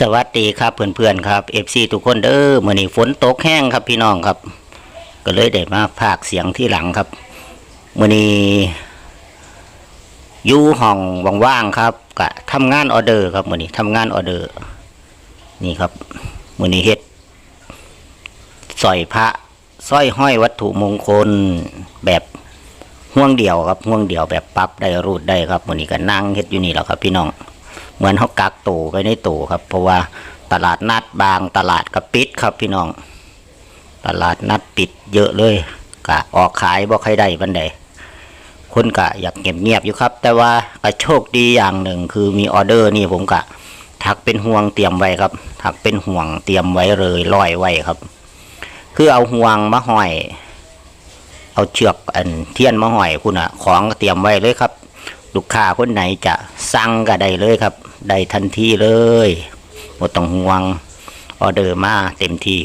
สวัสดีครับเพื่อนๆครับเอฟซีทุกคนเด้อมื่อนี้ฝนตกแห้งครับพี่น้องครับ ก็เลยได้มาพากเสียงที่หลังครับมื่อนี้อยู่ห้องว่างๆครับกะทำงานออเดอร์ครับมื่อนี้ทำงานออเดอร์ นี่ครับมื่อนี้เฮ็ดสร้อยพระสร้อยห้อยวัตถุมงคลแบบห่วงเดียวครับห่วงเดียวแบบปรับได้รูดได้ครับมื่อนี้ก็นั่งเฮ็ดอยู่นี่แหละครับ พี่น้อง เหมือนเขากักตูไว้ในตูครับ เพราะว่าตลาดนัดบางตลาดก็ปิดครับพี่น้อง ตลาดนัดปิดเยอะเลยกะออกขายบ่ใครได้บันไดคนกะอยากเงียบเงียบอยู่ครับ แต่ว่าก็โชคดีอย่างหนึ่งคือมีออเดอร์นี่ผมกะถักเป็นห่วงเตรียมไว้ครับ ถักเป็นห่วงเตรียมไว้เลยลอยไว้ครับ คือเอาห่วงมาห้อย เอาเชือกอันเทียนมาห้อยคุณอะของเตรียมไว้เลยครับ ลูกค้าคนไหนจะสั่งก็ได้เลยครับ ได้ทันทีเลยบ่ต้องห่วงออเดอร์มาเต็มที่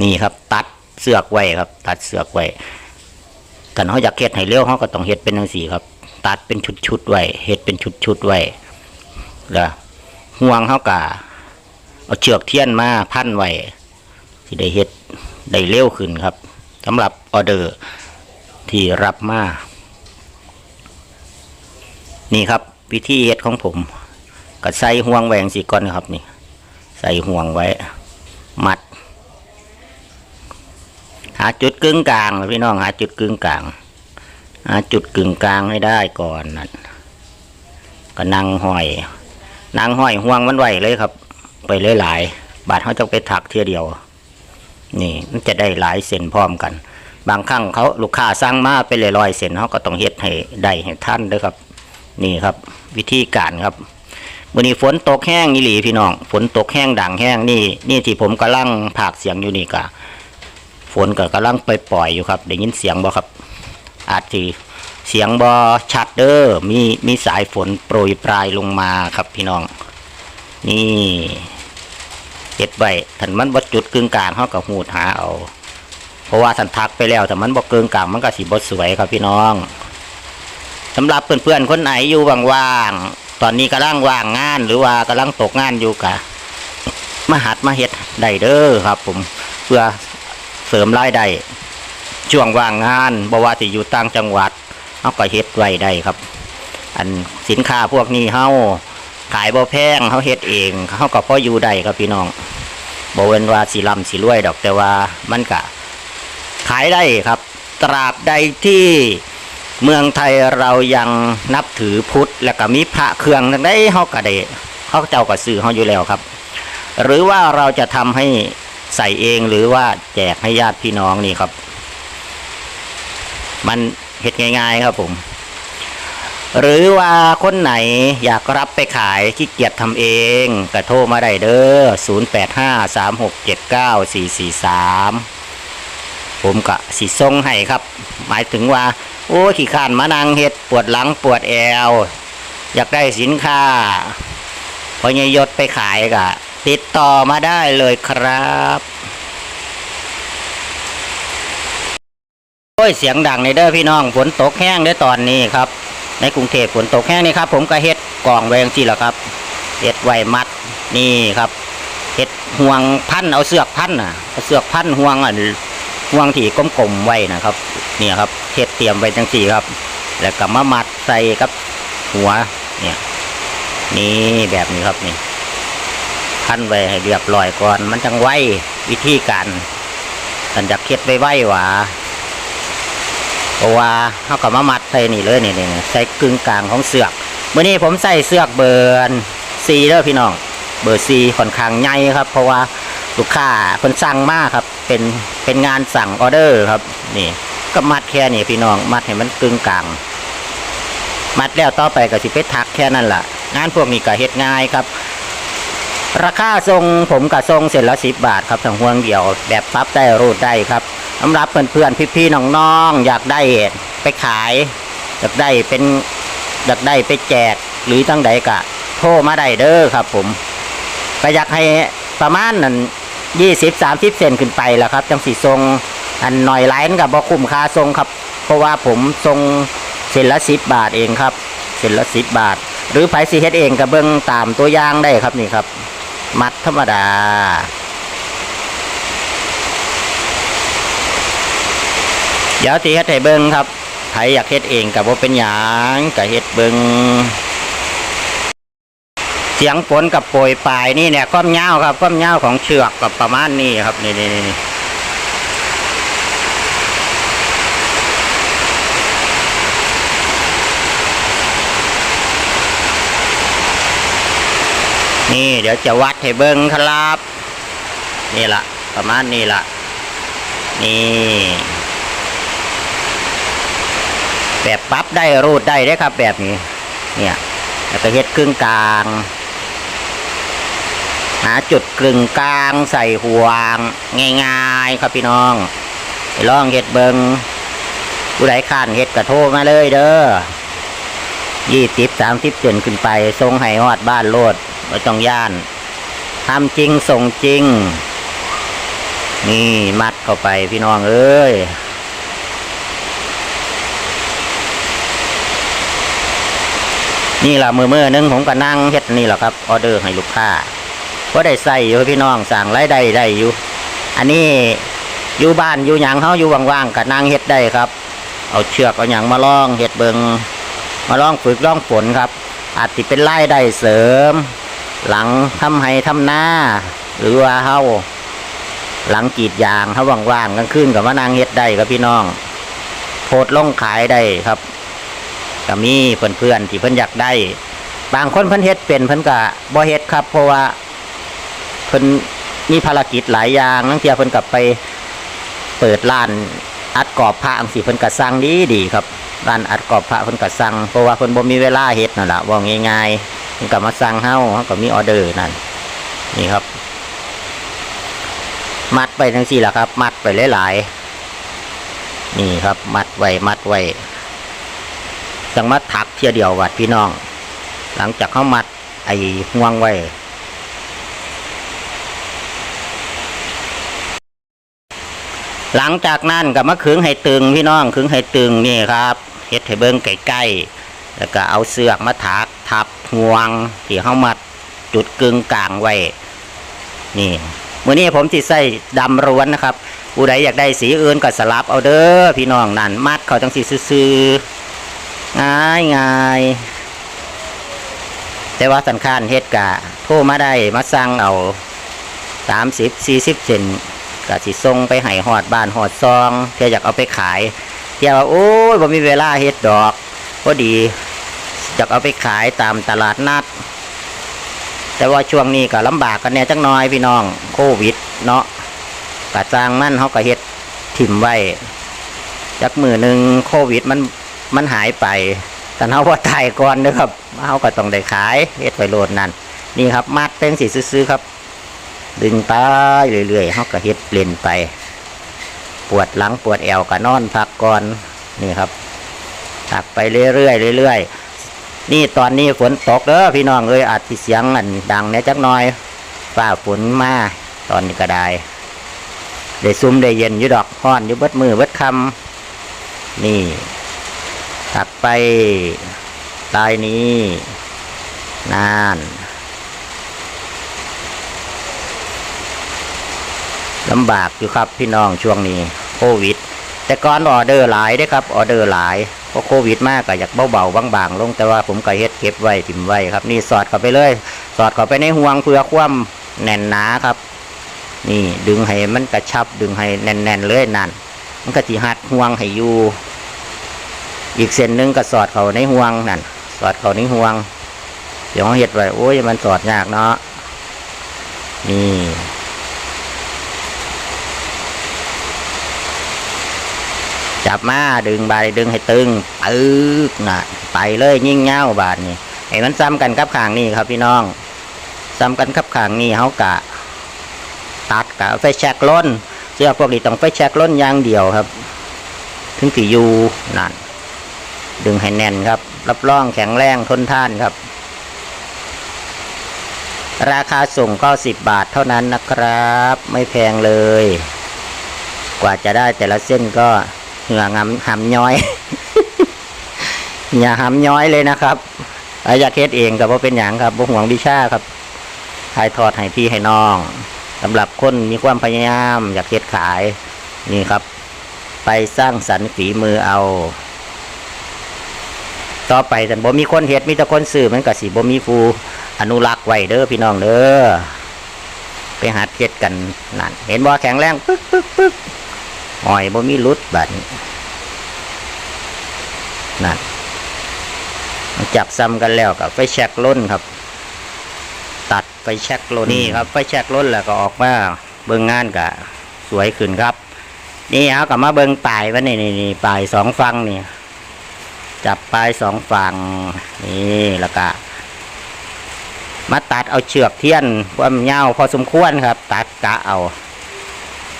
นี่ครับ ตัดเสือกไว้ครับ ตัดเสือกไว้กันเขาอยากเฮ็ดให้เร็วเขาก็ต้องเฮ็ดเป็นจังซี่ครับ ตัดเป็นชุดๆไว้เฮ็ดเป็นชุดๆไว้แล้วห่วงเขากะเอาเชือกเทียนมาพันไว้ที่ได้เฮ็ดได้เร็วขึ้นครับสำหรับออเดอร์ที่รับมา นี่ครับ วิธีเฮ็ดของผมก็ใส่ห่วงแหวงสีก้อนครับนี่ ใส่ห่วงไว้ มัด หาจุดกึ่งกลางพี่น้องหาจุดกึ่งกลาง หาจุดกึ่งกลางให้ได้ก่อนนั่นก็นั่งห้อยนั่งห้อยห่วงมันไหวเลยครับ ไปเลยหลาย บาทเขาจะไปถักเทียเดียว นี่มันจะได้หลายเส้นพร้อมกัน บางครั้งเขาลูกค้าสั่งมาไปเลยร้อยเส้นเขาก็ต้องเฮ็ดให้ได้ให้ท่านเด้วยครับ นี่ครับ วิธีการครับวันนี้ฝนตกแห้งนี่หลีพี่น้องฝนตกแห้งด่างแห้งนี่ นี่ที่ผมกำลังผากเสียงอยู่นี่กะฝนก็กำลังไปปล่อยๆอยู่ครับได้ยินเสียงบ่ครับ อาจจะเสียงบ่ชัดเด้อมีมีสายฝนโปรยปลายลงมาครับพี่น้อง นี่เฮ็ดไว้ถ้ามันบ่จุดกึ่งกลางเฮาก็หูดหาเอา เพราะว่าสันทักไปแล้วแต่มันบ่เกินกลางมันก็สิบ่สวยครับพี่น้อง สำหรับเพื่อนๆคนไหนอยู่ว่างๆตอนนี้กำลังว่างงาน หรือว่ากำลังตกงานอยู่กะมาหัดมาเฮ็ดได้เด้อครับ ผมเพื่อเสริมรายได้ช่วงว่างงานบว่าสิอยู่ต่างจังหวัดเฮาก็เฮ็ดไว้ได้ครับ อันสินค้าพวกนี้เฮาขายบ่แพงเฮาเฮ็ดเองเฮาก็พออยู่ได้ครับพี่น้องบ่เว้นว่าสิร่ำสิรวยดอกแต่ว่ามันก็ขายได้ครับ ตราบใดที่ เมืองไทยเรายังนับถือพุทธ และก็มีพระเครื่องได้เฮาก็ได้เขาเจ้าก็ซื้อเฮาอยู่แล้วครับ หรือว่าเราจะทำให้ใส่เองหรือว่าแจกให้ญาติพี่น้องนี่ครับ มันเฮ็ดง่ายๆครับผม หรือว่าคนไหนอยากรับไปขายขี้เกียจทำเองก็โทรมาได้เด้อ 0853679443 ผมก็สิส่งให้ครับ หมายถึงว่า โอ้ขี้ขานมานังเฮ็ดปวดหลังปวดแอว อยากได้สินค้าพอยยศไปขายก็ติดต่อมาได้เลยครับโอ้ยเสียงดังในเด้อพี่น้องฝนตกแห้งเด้ตอนนี้ครับ ในกรุงเทพฝนตกแห้งนี่ครับ ผมก็เฮ็ดกล่องไว้จังซี่แหละครับเฮ็ดไวมัดนี่ครับเฮ็ดห่วงพันเอาเสือกพันน่ะเอาเสือกพันห่วงอะ ห่วงที่กลมๆไว้นะครับ เนี่ยครับเฮ็ดเตรียมไว้จังซี่ครับ แล้วก็มามัดใส่กับหัว เนี่ย นี่แบบนี้ครับนี่พันไว้ให้เรียบร้อยก่อน มันจังไววิธีการกันจะเฮ็ดไว้ไว้หว่าเพราะว่าเขาก็มามัดใส่นี่เลยนี่นี่นี่ใส่กึ่งกลางของเสือกเมื่อนี้ผมใส่เสือกเบอร์ซีเด้อพี่น้อง เบอร์ซีค่อนข้างใหญ่ครับ เพราะว่า ลูกค้าคนสั่งมากครับ เป็นเป็นงานสั่งออเดอร์ครับ นี่ ก็มัดแค่นี้พี่น้อง มัดให้มันกึ่งกลาง มัดแล้วต่อไปก็สิไปทักแค่นั้นล่ะ งานพวกนี้ก็เฮ็ดง่ายครับ ราคาทรงผมกับทรงเสร็จละสิบบาทครับทั้งห่วงเดียวแบบปั๊บได้รูดได้ครับสำหรับเพื่อนๆพี่ๆน้องๆอยากได้ไปขายอยากได้เป็นอยากได้ไปแจกหรือตั้งใดกะ โทรมาได้เด้อครับ ผมก็อยากให้ประมาณนั้น ยี่สิบสามสิบเซนขึ้นไปแล้วครับ จังสีทรงอันหน่อยไลน์กับบอคุ้มค่าทรงครับ เพราะว่าผมทรงเส้นละสิบบาทเองครับเส้นละสิบบาท หรือไผสิเฮ็ดเองก็เบิ่งตามตัวย่างได้ครับนี่ครับ มัดธรรมดาเดี๋ยวสิเฮ็ดให้เบิ่งครับไผอยากเฮ็ดเองก็บ่เป็นหยังก็เฮ็ดเบิ่ง สียงฝนกับโปรยปลายนี่เนี่ยความยาครับความยาของเชือกกับประมาณนี้ครับนี่นี่นี่นี่เดี๋ยวจะวัดให้เบิ่งครับ นี่ละประมาณนี้ละนี่แบบปั๊บได้รูดได้ได้ครับ แบบนี้ เนี่ยแล้วก็เฮ็ดครึ่งกลาง หาจุดกลึงกลางใส่ห่วง ง่ายๆ ครับพี่น้องไปลองเฮ็ดเบิงผู้ใดขานเฮ็ดกระโทมาเลยเด้อยี่สิบสามสิบเจนขึ้นไปทรงให้ฮอดบ้านโลดไม่ต้องย่านทำจริงส่งจริง นี่มัดเข้าไปพี่น้องเอ้ยนี่ละมือมือนึงผมก็นั่งเฮ็ดนี่แหละครับ ออเดอร์ให้ลูกค้า ก็ได้ใส่อยู่พี่น้องสั่งรายได้ได้อยู่ อันนี้อยู่บ้านอยู่หยังเฮาอยู่ว่างๆก็นั่งเฮ็ดได้ครับ เอาเชือกเอาหยังมาล่องเฮ็ดเบิงมาล่องฝึกล่องฝนครับ อาจสิเป็นรายได้เสริม หลังทำให้ทำหน้า หรือว่าเฮาหลังกีดยางเฮาว่างๆกลางคืนก็มานั่งเฮ็ดได้ครับพี่น้อง โพดล่องขายได้ครับก็มีเพื่อนๆที่เพิ่อนอยากได้ บางคนเพิ่นเฮ็ดเป็นเพิ่นก็บ่เฮ็ดครับ เพราะว่า เพิ่นมีภารกิจหลายอย่างนั่งเทียเพิ่นกลับไปเปิดร้านอัดกรอบพระอังสิเพิ่นก็สั่งดีดีครับร้านอัดกรอบพระเพิ่นก็สั่งเพราะว่าเพิ่นบ่มีเวลาเฮ็ดนั่นละว่าง่ายๆเพิ่นก็มาสั่งเฮาเฮาก็มีออเดอร์นั่นนี่ครับ มัดไปจังซี่ละครับ มัดไปหลายๆนี่ครับ มัดไว้มัดไว้จังมาถักเทียเดียววัดพี่น้อง หลังจากเขามัดไอ้ห่วงไว้ หลังจากนั้นก็มาขึงให้ตึงพี่น้องขึงให้ตึงนี่ครับเฮ็ดให้เบิ้งใกล้ๆแล้วก็เอาเสือกมาถักทับห่วงที่เขามัดจุดกึ่งกลางไว้นี่มื้อนี้ผมสิใส่ดำร้วนนะครับผู้ใดอยากได้สีอื่นก็สลับเอาเด้อพี่น้องนั่นมัดเขาจังสีซื่อๆง่ายง่ายแต่ว่าสันคานเฮ็ดกะโทรมาได้มาสั่งเอาสามสิบสี่สิบเซน กสิส่งไปให้หอดบ้านหอดซองเพื่ออยากเอาไปขายเที่ยวว่าโอ้ยบ่มีเวลาเฮ็ดดอกพอดีอยากเอาไปขายตามตลาดนัด แต่ว่าช่วงนี้ก็ลำบากกันแน่จังน้อยพี่น้องโควิด เนาะกะจ้างมั่นเขาก็เฮ็ดถิ่มไว้จักมือหนึ่งโควิดมันมันหายไปแต่เฮาว่าตายก่อนเด้อครับเฮาก็ต้องได้ขายเฮ็ดไปโลดนั่นนี่ครับมัดเป็นสีซื้อครับ ดึงไปเรื่อยๆเฮาก็เฮ็ดเปลี่ยนไป ปวดหลังปวดแอวก็นอนพักก่อนนี่ครับถักไปเรื่อยๆเรื่อยๆนี่ตอนนี้ฝนตกเด้อพี่น้องเอ้ยอาจสิเสียงอันดังแหน่จักหน่อยฟ้าฝนมาตอนนี้ก็ได้ได้ซุ่มได้เย็นอยู่ดอกฮ้อนอยู่เบิดมือเบิดคำนี่ถัดไปลายนี้นาน ลำบากอยู่ครับพี่น้องช่วงนี้โควิด แต่ก่อนออเดอร์หลายได้ครับออเดอร์หลายเพราะโควิดมากก็อยากเบาๆบางๆลงแต่ว่าผมก็เฮ็ดเก็บไว้ติมไว้ครับ นี่สอดเข้าไปเลย สอดเข้าไปในห่วงเพื่อความแน่นหนาครับ นี่ดึงให้มันกระชับดึงให้แน่นๆเลยนั่นมันก็สิหัดห่วงให้อยู่อีกเส้นหนึ่งก็สอดเข้าในห่วงนั่นสอดเข้าในห่วงเดี๋ยวเขาเห็ดไว้โอ้ยมันสอดยากเนาะนี่ จับมาดึงบาดดึงให้ตึงปึ๊กน่ะไปเลยยิ่งเง่าบาดนี่ไอ้มันซ้ำกันกับขางนี่ครับพี่น้องซ้ำกันกับขางนี่เขากะ ตัดกะไฟแช็กล้นเสื้อพวกนี้ต้องไฟแช็กล้นอย่างเดียวครับ ถึงสียูนั่นดึงให้แน่นครับ รับรองแข็งแรงทนท่านครับ ราคาส่งก็สิบบาทเท่านั้นนะครับ ไม่แพงเลย กว่าจะได้แต่ละเส้นก็ เหงื่องำหำย้อย อย่าหำย้อยเลยนะครับอาอยากเฮ็ดเองก็บ่เป็นหยังครับบ่ห่วงวิชาครับถ่ายทอดให้พี่ให้น้องสำหรับคนมีความพยายาม อยากเฮ็ดขายนี่ครับ ไปสร้างสรรค์ฝีมือเอา ต่อไปแต่บ่มีคนเฮ็ดมีแต่คนซื้อมันก็สิบ่มีผู้อนุรักษ์ไว้เด้อพี่น้องเด้อไปหัดเฮ็ดกันนั่นเห็นบ่แข็งแรงปึ๊กปึ๊กปึ๊ก หอยบ่มีหลุดบัดนี้นั่นจับซ้ำกันแล้วกับไฟแช็กล้นครับ ตัดไฟแช็กล้นนี่ครับไฟแช็กล้นแล้วก็ออกมาเบิ่งงานก็สวยขึ้นครับ นี่เอากลับมาเบิ่งปลายว่านี่นี่นี่ปลายสองฟังนี่จับปลายสองฝั่งนี่แล้วก็มาตัดเอาเชือกเทียนความยาวพอสมควรครับ ตัดกะเอา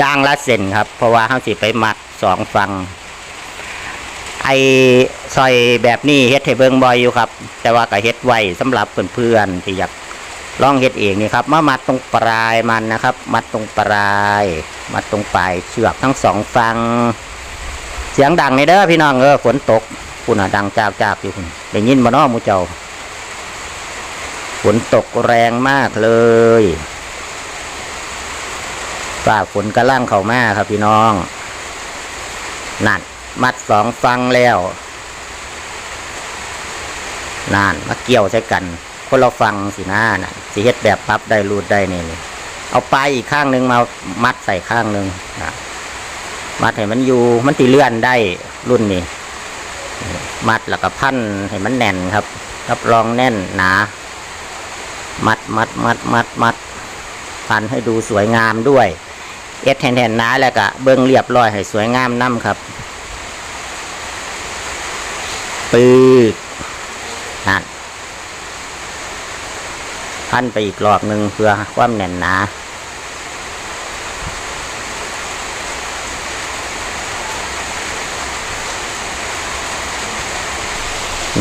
ย่างละเส้นครับ เพราะว่าเขาสิไปมัดสองฝั่งไอซอยแบบนี้เฮ็ดให้เบิ่งบ่อยอยู่ครับ แต่ว่าก็เฮ็ดไว้สำหรับเพื่อนๆที่อยากลองเฮ็ดเองนี่ครับมามัดตรงปลายมันนะครับ มัดตรงปลาย มัดตรงปลายเชือกทั้งสองฝั่งเสียงดังในเด้อพี่น้องเออฝนตกคุณอะดังจากจากอยู่คุณได้ยินบ่น้อมูเจ้าฝนตกแรงมากเลย ฝ่าฝนกระล่างเข้ามาครับพี่น้องนั่นมัดสองฟังแล้วนั่นมาเกี่ยวใช้กัน คนเราฟังสิหน้าน่ะสิเฮ็ดแบบปั๊บได้รูดได้นี่เอาปลายอีกข้างหนึ่งมามัดใส่ข้างหนึ่งอะมัดให้มันอยู่มันตีเลื่อนได้รุ่นนี้มัดแล้วก็พันให้มันแน่นครับรับรองแน่นหนา มัดมัดมัดมัดมัดพันให้ดูสวยงามด้วย เอ็ดแทนแทนหนาแล้วก็เบิ้งเรียบร้อยให้สวยงามน้ำครับ ปืกนั่นพันไปอีกรอบหนึ่งเพื่อความแน่นหนา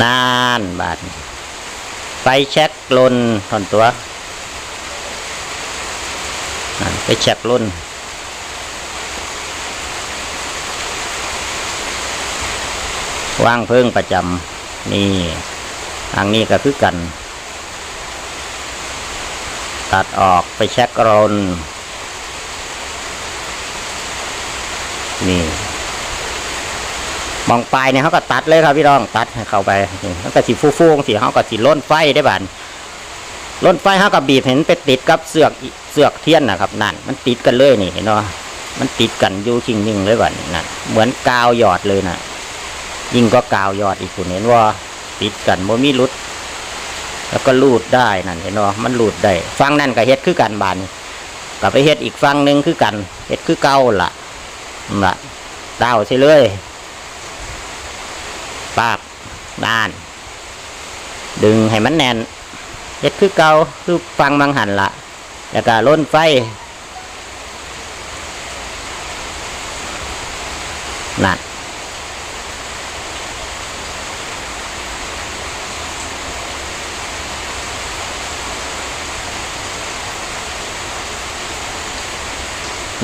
นานบาทไฟแช็กลนถอนตัวไปแช็กลน ว่างเพิ่งประจำนี่ทางนี้ก็คือกัน ตัดออกไปแช็กลนนี่มองปลายเนี่ยเขาก็ตัดเลยครับพี่น้องตัดให้เข้าไปนี่มันก็สีฟูฟูๆสีเขาก็สีล้นไฟได้บ้านล้นไฟเขาก็บีบเห็นไปติดกับเสือกเสือกเทียนนะครับนั่น มันติดกันเลยนี่เห็นเนาะมันติดกันอยู่ชิงนิ่งเลยบัดนี้นั่นเหมือนกาวหยอดเลยนะ ยิ่งก็กาวยอดอีกคุณเห็นว่าติดกันบ่มีรุด แล้วก็ลูดได้นั่นเห็นเนามันลูดได้ฟังนั่นก็เฮ็ดคือกันบานกับไปเฮ็ดอีกฟังหนึ่งคือกันเฮ็ดคือเก่าล่ะนั่นล่ะเต้าใช่เลยปากด้าน ดึงให้มันแน่นเฮ็ดคือเกาคือฟังบางหันละแล้วก็ล้นไฟนั่น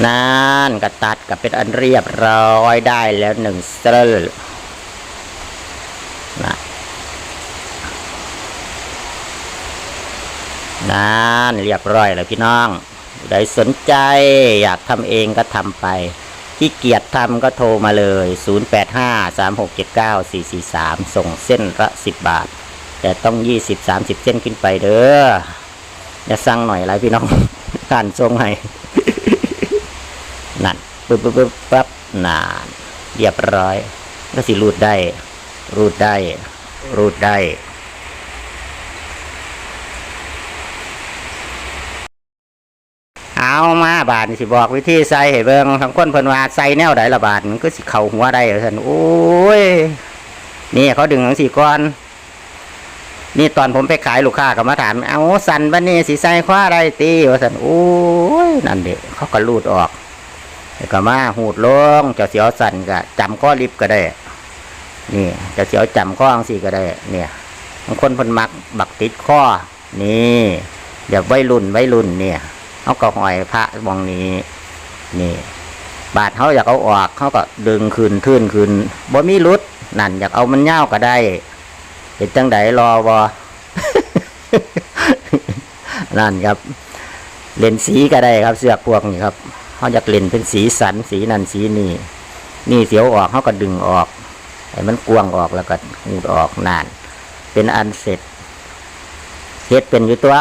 นั่นก็ตัดกับเป็นอันเรียบร้อยได้แล้วหนึ่งเซลนะนั่นเรียบร้อยแล้วพี่น้องใดสนใจอยากทำเองก็ทำไปที่เกียรทำก็โทรมาเลย 0853679443 ส่งเส้นละ 10 บาท แต่ต้อง 20-30 เส้นขึ้นไปเด้ออย่าสั่งหน่อยไรพี่น้องการส่งให้ นั่นปึ๊บปึ๊บปึ๊บปั๊บนานเรียบร้อยก็สิรูดได้ รูดได้ รูดได้เอามาบาทนี่สิบอกวิธีใส่ให้เบิ่งทั้งคนเพิ่นว่าใส่แนวใดละบาทมันก็สิเข้าหัวได้ท่าซั่นโอ้ยนี่เขาดึงทั้งสี่ก้อน นี่ตอนผมไปขายลูกค้าก็มาถาม เอาสันบันนี้สิใส่คว้าได้ตีว่าสันโอ้ยนั่นเด็กเขาก็รูดออก แล้วก็มาหูดลงเจ้าเสียวสันก็จำข้อลิฟก็ได้ นี่เจ้าเสียวจำข้ออังสีก็ได้ เนี่ยบางคนพิ่นมักบักติดข้อ นี่เดี๋ยวไว้รุ่นไว้รุ่นเนี่ยเขาก็หอยพระวงนี้ นี่ บาดเขาอยากเอาออกเขาก็ดึงคืนทื่นคืนบ่มีรุดนั่นอยากเอามันเง่าก็ได้เห็นจังไดรอวอนั่นครับ เล่นสีก็ได้ครับเสื้อพวกนี้ครับ เขาอยากเล่นเป็นสีสันสีนั่นสีนี่นี่เสียวออกเขาก็ดึงออกให้มันกวางออกแล้วก็หูดออกนาน เป็นอันเสร็จเฮ็ดเป็นอยู่ตัว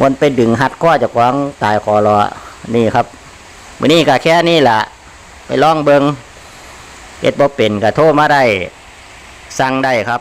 มันไปดึงหัดข้อจากวางตายคอรอนี่ครับวันนี้ก็แค่นี้แหละไปล่องเบิงเฮ็ดบ่เป็นก็โทรมาได้สั่งได้ครับ